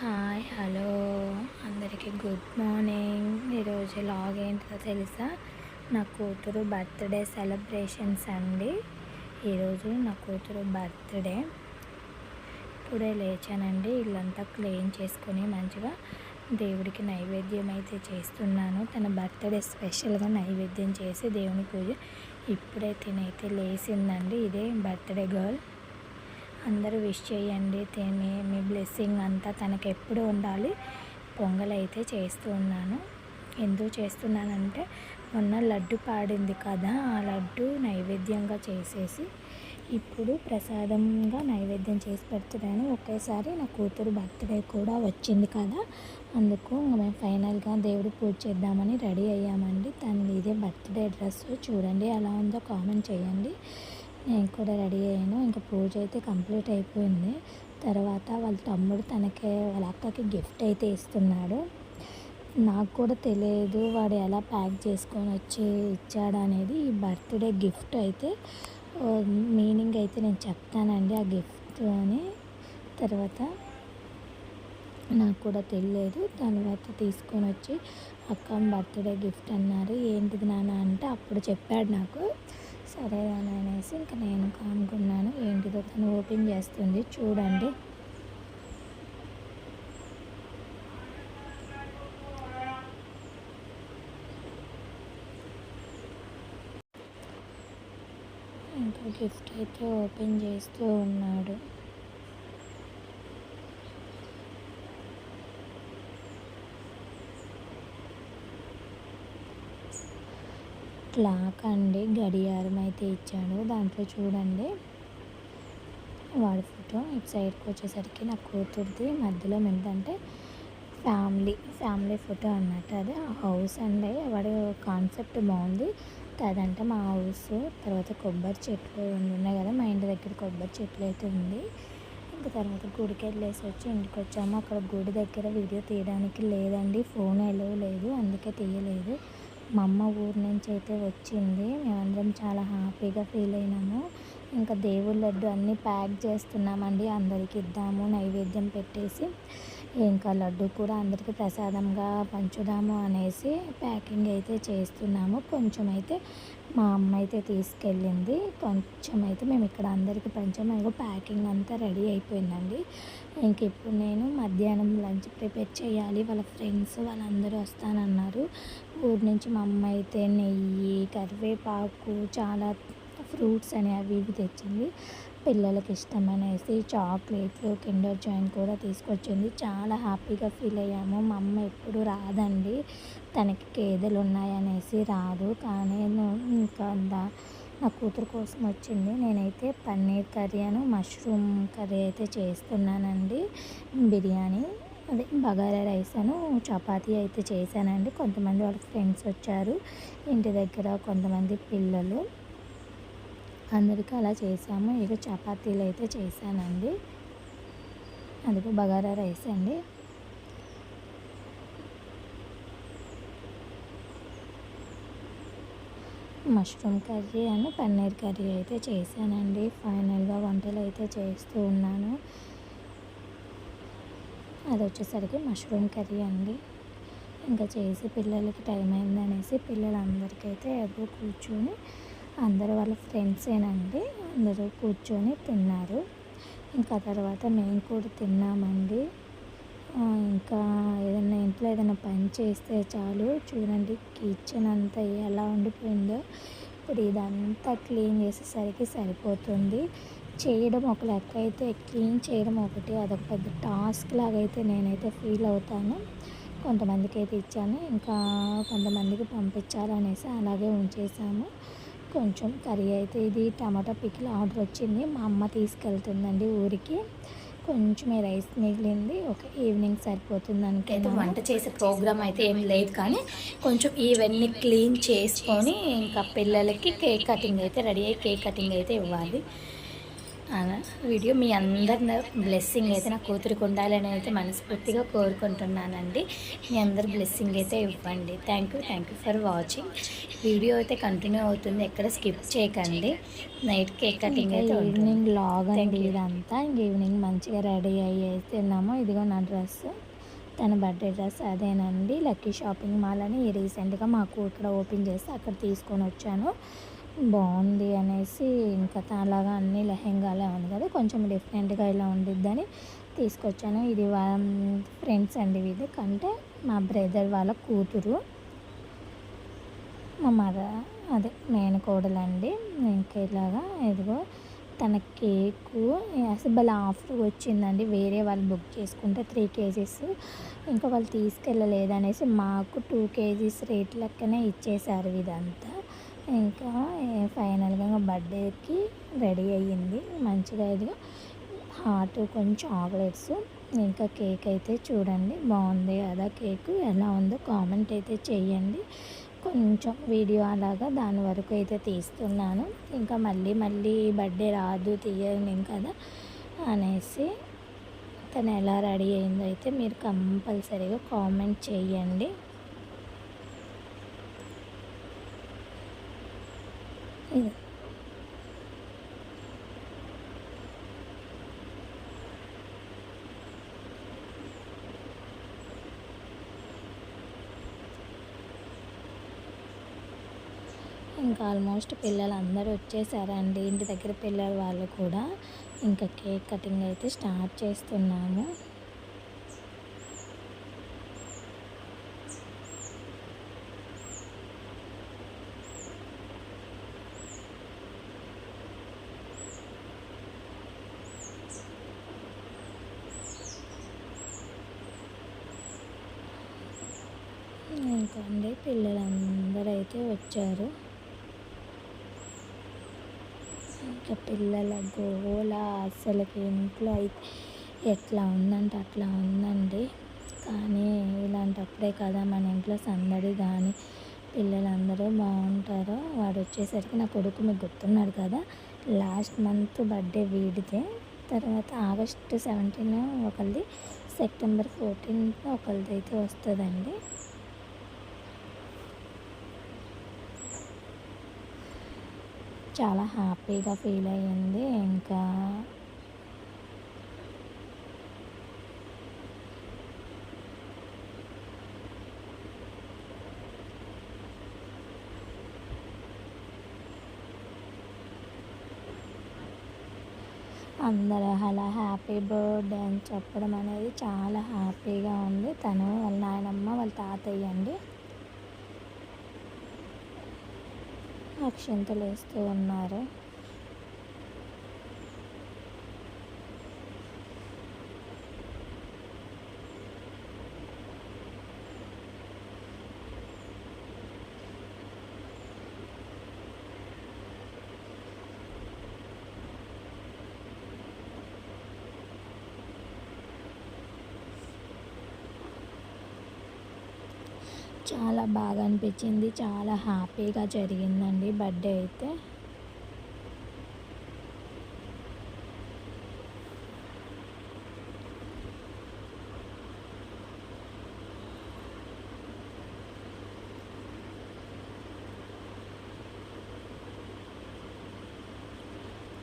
Hi hello. అందరికీ good morning. ఈరోజు log ఏంటో తెలుసా? నా కూతురు బర్త్డే సెలబ్రేషన్స్ అండి. ఈరోజు నా కూతురు బర్త్డే. ఇప్పుడే లేచానండి. ఇల్లంతా క్లీన్ చేసుకొని మంచిగా దేవుడికి నైవేద్యం అయితే చేస్తున్నాను. తన బర్త్డే స్పెషల్గా నైవేద్యం చేసి దేవుని పూజ ఇప్పుడే తినైతే లేచిందండి. ఇదే బర్త్డే గర్ల్. అందరూ విష్ చేయండి తిని మీ బ్లెస్సింగ్ అంతా తనకు ఎప్పుడు ఉండాలి. పొంగల్ అయితే చేస్తూ ఉన్నాను. ఎందుకు చేస్తున్నానంటే మొన్న లడ్డు పాడింది కదా ఆ లడ్డు నైవేద్యంగా చేసేసి ఇప్పుడు ప్రసాదంగా నైవేద్యం చేసి పెడుతున్నాను. ఒకేసారి నా కూతురు బర్త్డే కూడా వచ్చింది కదా అందుకు మేము ఫైనల్గా దేవుడు పూజ చేద్దామని రెడీ అయ్యామండి. తనది ఇదే బర్త్డే డ్రెస్ చూడండి ఎలా ఉందో కామెంట్ చేయండి. నేను కూడా రెడీ అయ్యాను. ఇంకా పూజ అయితే కంప్లీట్ అయిపోయింది. తర్వాత వాళ్ళ తమ్ముడు తనకి వాళ్ళ అక్కకి గిఫ్ట్ అయితే ఇస్తున్నాడు. నాకు కూడా తెలియదు వాడు ఎలా ప్యాక్ చేసుకొని వచ్చి ఇచ్చాడు అనేది. ఈ బర్త్డే గిఫ్ట్ అయితే మీనింగ్ అయితే నేను చెప్తానండి ఆ గిఫ్ట్ అని. తర్వాత నాకు కూడా తెలియదు. తర్వాత తీసుకొని వచ్చి అక్క బర్త్డే గిఫ్ట్ అన్నారు. ఏంటిది నాన్న? అంటే అప్పుడు చెప్పాడు నాకు. సరే అని అనేసి ఇంకా నేను కానుకున్నాను ఏంటిదో తను ఓపెన్ చేస్తుంది. చూడండి. ఇంకా గిఫ్ట్ అయితే ఓపెన్ చేస్తూ ఉన్నాడు. క్లాక్ అండి గడియారం అయితే ఇచ్చాడు. దాంట్లో చూడండి. వాడి ఫోటో ఇటు సైడ్కి వచ్చేసరికి నా కూతురుది. మధ్యలో ఏంటంటే ఫ్యామిలీ ఫ్యామిలీ ఫోటో అన్నట్టు అది. హౌస్ అండి. వాడి కాన్సెప్ట్ బాగుంది. అదంటే మా హౌస్. తర్వాత కొబ్బరి చెట్లు ఉన్నాయి కదా మా ఇంటి దగ్గర కొబ్బరి చెట్లు అయితే ఉంది. ఇంకా తర్వాత గుడికి వెళ్ళేసి వచ్చి ఇంటికి వచ్చాము. అక్కడ గుడి దగ్గర వీడియో తీయడానికి లేదండి. ఫోన్ ఎలవ్ లేదు. అందుకే తీయలేదు. మా అమ్మ ఊరు నుంచి అయితే వచ్చింది. మేమందరం చాలా హ్యాపీగా ఫీల్ అయినాము. ఇంకా దేవుళ్ళ లడ్డు అన్నీ ప్యాక్ చేస్తున్నామండి. అందరికి ఇద్దాము నైవేద్యం పెట్టేసి ఇంకా లడ్డు కూడా అందరికీ ప్రసాదంగా పంచుదాము అనేసి ప్యాకింగ్ అయితే చేస్తున్నాము. కొంచెం అయితే మా అమ్మ అయితే తీసుకెళ్ళింది. కొంచెం అయితే మేము ఇక్కడ అందరికీ పంచాము ప్యాకింగ్ అంతా రెడీ అయిపోయిందండి. ఇంక ఇప్పుడు నేను మధ్యాహ్నం లంచ్ ప్రిపేర్ చేయాలి. వాళ్ళ ఫ్రెండ్స్ వాళ్ళందరూ వస్తానన్నారు. ఊరి నుంచి మా అమ్మ అయితే నెయ్యి కరివేపాకు చాలా ఫ్రూట్స్ అని అవి ఇవి తెచ్చింది. పిల్లలకి ఇష్టమనేసి చాక్లెట్లు కిండర్ జాయిన్ కూడా తీసుకొచ్చింది. చాలా హ్యాపీగా ఫీల్ అయ్యాము. మా అమ్మ ఎప్పుడు రాదండి. తనకి కేదలు ఉన్నాయనేసి రాదు. కానీ ఇంకా నా కూతురు కోసం వచ్చింది. నేనైతే పన్నీర్ కర్రీ అని మష్రూమ్ కర్రీ అయితే చేస్తున్నానండి. బిర్యానీ అదే బగారా రైస్ అను చపాతీ అయితే చేశానండి. కొంతమంది వాళ్ళ ఫ్రెండ్స్ వచ్చారు. ఇంటి దగ్గర కొంతమంది పిల్లలు. అందరికీ అలా చేసాము ఇక చపాతీలు అయితే చేశానండి. అందుకు బగారా రైస్ అండి. మష్రూమ్ కర్రీ అని పన్నీర్ కర్రీ అయితే చేశానండి. ఫైనల్గా వంటలు అయితే చేస్తూ ఉన్నాను. అది వచ్చేసరికి మష్రూమ్ కర్రీ అండి. ఇంకా చేసి పిల్లలకి టైం అయిందనేసి పిల్లలందరికైతే ఎదురు కూర్చొని అందరు వాళ్ళ ఫ్రెండ్సేనండి. అందరూ కూర్చొని తిన్నారు. ఇంకా తర్వాత మేము కూడా తిన్నామండి. ఇంకా ఏదైనా ఇంట్లో ఏదైనా పని చేస్తే చాలు. చూడండి కిచెన్ అంతా ఎలా ఉండిపోయిందో. ఇప్పుడు ఇదంతా క్లీన్ చేసేసరికి సరిపోతుంది. చేయడం ఒక లెక్క అయితే క్లీన్ చేయడం ఒకటి అదొక పెద్ద టాస్క్ లాగా అయితే నేనైతే ఫీల్ అవుతాను. కొంతమందికి అయితే ఇచ్చాను. ఇంకా కొంతమందికి పంపించాలనేసి అలాగే ఉంచేసాము. కొంచెం కర్రీ అయితే ఇది టమాటా పికిల్ ఆర్డర్ వచ్చింది. మా అమ్మ తీసుకెళ్తుందండి ఊరికి. కొంచెం రైస్ మిగిలింది. ఒక ఈవినింగ్ సరిపోతుంది అనుకైతే వంట చేసే ప్రోగ్రామ్ అయితే ఏం లేదు కానీ కొంచెం ఈవెన్ని క్లీన్ చేసుకొని ఇంకా పిల్లలకి కేక్ కటింగ్ అయితే రెడీ అయ్యి కేక్ కటింగ్ అయితే ఇవ్వాలి. వీడియో మీ అందరి బ్లెస్సింగ్ అయితే నా కూతురికి ఉండాలని అయితే మనస్ఫూర్తిగా కోరుకుంటున్నానండి. మీ అందరు బ్లెస్సింగ్ అయితే ఇవ్వండి. Thank you thank you for watching video అయితే కంటిన్యూ అవుతుంది. ఎక్కడ స్కిప్ చేయకండి. నైట్ కేక్ కటింగ్ అయితే ఈవినింగ్ లాగ్ అండి ఇదంతా. ఇంక ఈవినింగ్ మంచిగా రెడీ అయ్యి అయితే ఉన్నాము. ఇదిగో నా డ్రెస్ తన బర్త్డే డ్రెస్ అదేనండి. లక్కీ షాపింగ్ మాల్ అని రీసెంట్గా మాకు ఇక్కడ ఓపెన్ చేస్తే అక్కడ తీసుకొని వచ్చాను. బాగుంది అనేసి ఇంకా అలాగా అన్ని లెహెంగాలే ఉంది కదా కొంచెం డిఫరెంట్గా ఇలా ఉండిద్దని తీసుకొచ్చాను. ఇది ఫ్రెండ్స్ అండి ఇది కంటే మా బ్రదర్ వాళ్ళ కూతురు మా మదర్ అదే మేనకోడలండి ఇంకా ఇలాగా ఇదిగో తన కేకు అసలు భలే ఆఫర్ వచ్చిందండి. వేరే వాళ్ళు బుక్ చేసుకుంటే త్రీ కేజీస్ ఇంకా వాళ్ళు తీసుకెళ్ళలేదు అనేసి మాకు టూ కేజీస్ రేట్ లెక్కనే ఇచ్చేసారు ఇదంతా. ఇంకా ఫైనల్గా బర్త్డేకి రెడీ అయ్యింది. మంచిగా ఇదిగా హాట్ కొంచెం చాక్లెట్స్ ఇంకా కేక్ అయితే చూడండి. బాగుంది కదా కేక్ ఎలా ఉందో కామెంట్ అయితే చేయండి. కొంచెం వీడియో అలాగా దాని వరకు అయితే తీస్తున్నాను. ఇంకా మళ్ళీ మళ్ళీ బర్త్డే రాదు తీయలేం కదా అనేసి తను ఎలా రెడీ అయిందో అయితే మీరు కంపల్సరీగా కామెంట్ చేయండి. ఇది ఇంకా ఆల్మోస్ట్ పిల్లలు అందరూ వచ్చేసారండి. ఇంటి దగ్గర పిల్లలు వాళ్ళు కూడా. ఇంకా కేక్ కటింగ్ అయితే స్టార్ట్ చేస్తున్నాము. ఇంకా అండి పిల్లలందరూ అయితే వచ్చారు. ఇంకా పిల్లల గోల అసలుకి ఇంట్లో అయితే ఎట్లా ఉందంటే అట్లా ఉందండి. కానీ ఇలాంటప్పుడే కదా మన ఇంట్లో సందడి కానీ పిల్లలందరూ బాగుంటారు. వాడు వచ్చేసరికి నా కొడుకు మీకు గుర్తున్నాడు కదా లాస్ట్ మంత్ బర్త్డే వీడితే తర్వాత ఆగస్ట్ సెవెంటీన్ ఒకరిది సెప్టెంబర్ ఫోర్టీన్త్ ఒకరిది అయితే వస్తుందండి. చాలా హ్యాపీగా ఫీల్ అయ్యింది. ఇంకా అందరూ అలా హ్యాపీ బర్త్డే అని చెప్పడం అనేది చాలా హ్యాపీగా ఉంది. తను వాళ్ళ నాయనమ్మ వాళ్ళ తాతయ్య అండి. అక్షంతలు వేస్తూ ఉన్నారు. చాలా బాగా అనిపించింది. చాలా హ్యాపీగా జరిగిందండి బర్త్డే అయితే.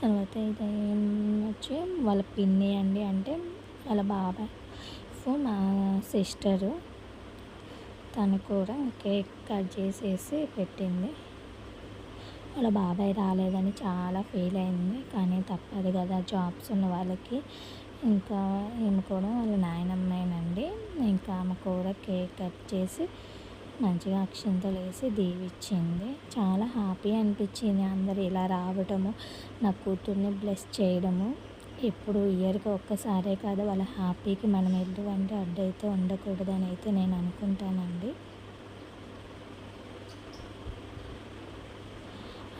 తర్వాత ఇది వచ్చి వాళ్ళ పిన్ని అండి అంటే వాళ్ళ బాబాయ్ మా సిస్టరు. తను కూడా కేక్ కట్ చేసేసి పెట్టింది. వాళ్ళ బాబాయ్ రాలేదని చాలా ఫీల్ అయింది. కానీ తప్పదు కదా జాబ్స్ ఉన్న వాళ్ళకి. ఇంకా ఈమె కూడా వాళ్ళ నాయనమ్మేనండి. ఇంకా ఆమె కూడా కేక్ కట్ చేసి మంచిగా అక్షంతలు వేసి దీవిచ్చింది చాలా హ్యాపీ అనిపించింది అందరు ఇలా రావడము నా కూతుర్ని బ్లెస్ చేయడము. ఎప్పుడు ఇయర్గా ఒక్కసారే కాదు వాళ్ళ హ్యాపీకి మనం ఎటువంటి అడ్డైతే ఉండకూడదని అయితే నేను అనుకుంటానండి.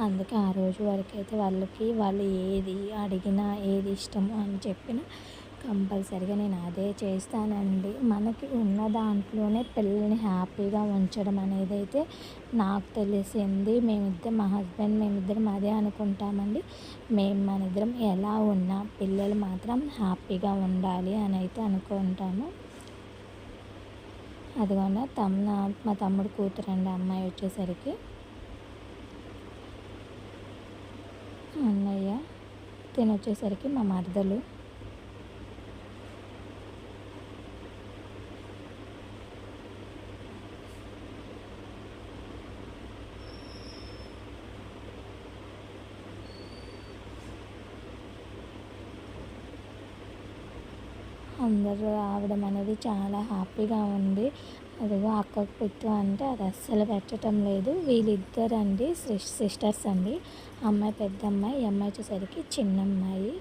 అందుకే ఆ రోజు వరకు అయితే వాళ్ళకి వాళ్ళు ఏది అడిగినా ఏది ఇష్టమో అని చెప్పిన కంపల్సరిగా నేను అదే చేస్తానండి. మనకి ఉన్న దాంట్లోనే పిల్లల్ని హ్యాపీగా ఉంచడం అనేది అయితే నాకు తెలిసింది. మేమిద్దరం మా హస్బెండ్ మేమిద్దరం అదే అనుకుంటామండి. మేము మన ఇద్దరం ఎలా ఉన్నా పిల్లలు మాత్రం హ్యాపీగా ఉండాలి అని అయితే అనుకుంటాము. అదిగోండి తమ్మున మా తమ్ముడు కూతురండి అమ్మాయి వచ్చేసరికి. అన్నయ్య తిని వచ్చేసరికి మా మరదలు. అందరూ రావడం అనేది చాలా హ్యాపీగా ఉంది. అదిగో అక్కకు పెట్టు అంటే అది అస్సలు పెట్టడం లేదు. వీళ్ళిద్దరండి సిస్టర్స్ అండి. అమ్మాయి పెద్ద అమ్మాయి అమ్మాయి వచ్చేసరికి చిన్న అమ్మాయి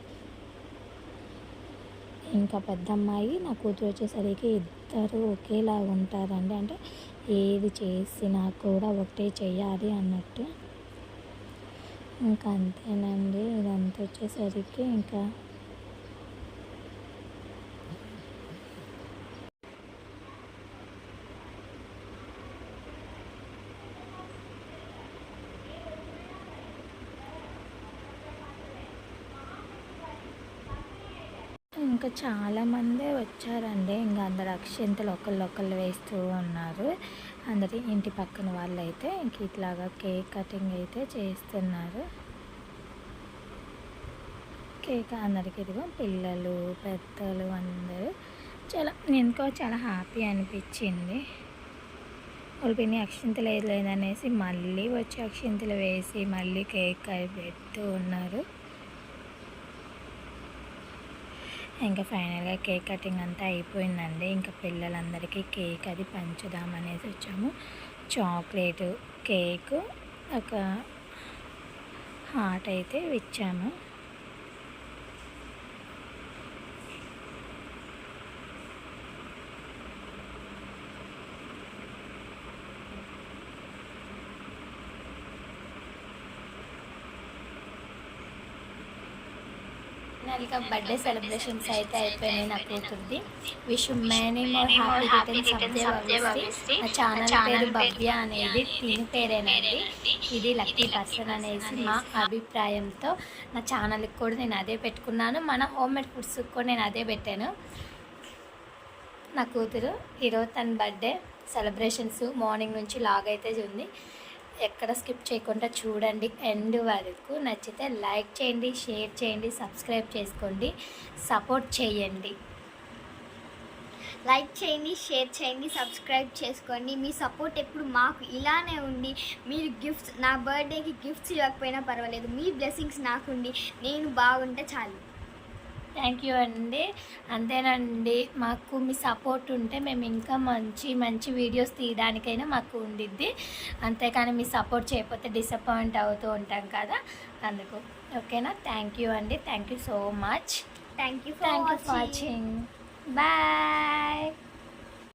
ఇంకా పెద్ద అమ్మాయి నా కూతురు వచ్చేసరికి ఇద్దరు ఒకేలా ఉంటారండి. అంటే ఏది చేసినా కూడా ఒకటే చేయాలి అన్నట్టు. ఇంకా అంతేనండి. ఇదంతా వచ్చేసరికి ఇంకా ఇంకా చాలామందే వచ్చారండి. ఇంకా అందరు అక్షింతలు ఒకళ్ళు ఒకళ్ళు వేస్తూ ఉన్నారు. అందరి ఇంటి పక్కన వాళ్ళు అయితే ఇంక ఇట్లాగా కేక్ కటింగ్ అయితే చేస్తున్నారు. కేక్ అందరికి ఇదిగో పిల్లలు పెద్దలు అందరూ చాలా నేను చాలా హ్యాపీ అనిపించింది. వాళ్ళు పిన్ని అక్షింతలు లేదనేసి మళ్ళీ వచ్చి అక్షింతలు వేసి మళ్ళీ కేక్ అవి పెడుతూ ఉన్నారు. ఇంకా ఫైనల్గా కేక్ కటింగ్ అంతా అయిపోయిందండి. ఇంకా పిల్లలందరికీ కేక్ అది పంచుదామనేసి వచ్చాము. చాక్లెట్ కేక్ ఒక హాట్ అయితే ఇచ్చాము ఫైనల్గా బర్త్డే సెలబ్రేషన్స్ అయితే అయిపోయినాయి నా కూతుర్ది. Wish many more happy returns of day నా ఛానల్ పేరు భవ్య అనేది దీని పేరేనండి ఇది లక్కీ పర్సన్ అనేసి మా అభిప్రాయంతో నా ఛానల్కి కూడా నేను అదే పెట్టుకున్నాను. మన హోమ్ మేడ్ ఫుడ్స్ కూడా నేను అదే పెట్టాను. నా కూతురు ఈరోజు తన బర్త్డే సెలబ్రేషన్స్ మార్నింగ్ నుంచి లాగ్ అయితే ఉంది. ఎక్కడ స్కిప్ చేయకుండా చూడండి. ఎండ్ వరకు నచ్చితే లైక్ చేయండి షేర్ చేయండి సబ్స్క్రైబ్ చేసుకోండి సపోర్ట్ చేయండి. లైక్ చేయండి షేర్ చేయండి సబ్స్క్రైబ్ చేసుకోండి. మీ సపోర్ట్ ఎప్పుడు మాకు ఇలానే ఉండి మీరు గిఫ్ట్స్ నా బర్త్డేకి గిఫ్ట్స్ ఇవ్వకపోయినా పర్వాలేదు. మీ బ్లెస్సింగ్స్ నాకుండి. నేను బాగుంటే చాలు. థ్యాంక్ యూ అండి. అంతేనండి మాకు మీ సపోర్ట్ ఉంటే మేము ఇంకా మంచి మంచి వీడియోస్ తీయడానికైనా మాకు ఉండిద్ది. అంతేకాని మీ సపోర్ట్ చేయకపోతే డిసప్పాయింట్ అవుతూ ఉంటాం కదా. అందుకు ఓకేనా? థ్యాంక్ యూ అండి. Thank you so much. Thank you thank you for watching. Bye.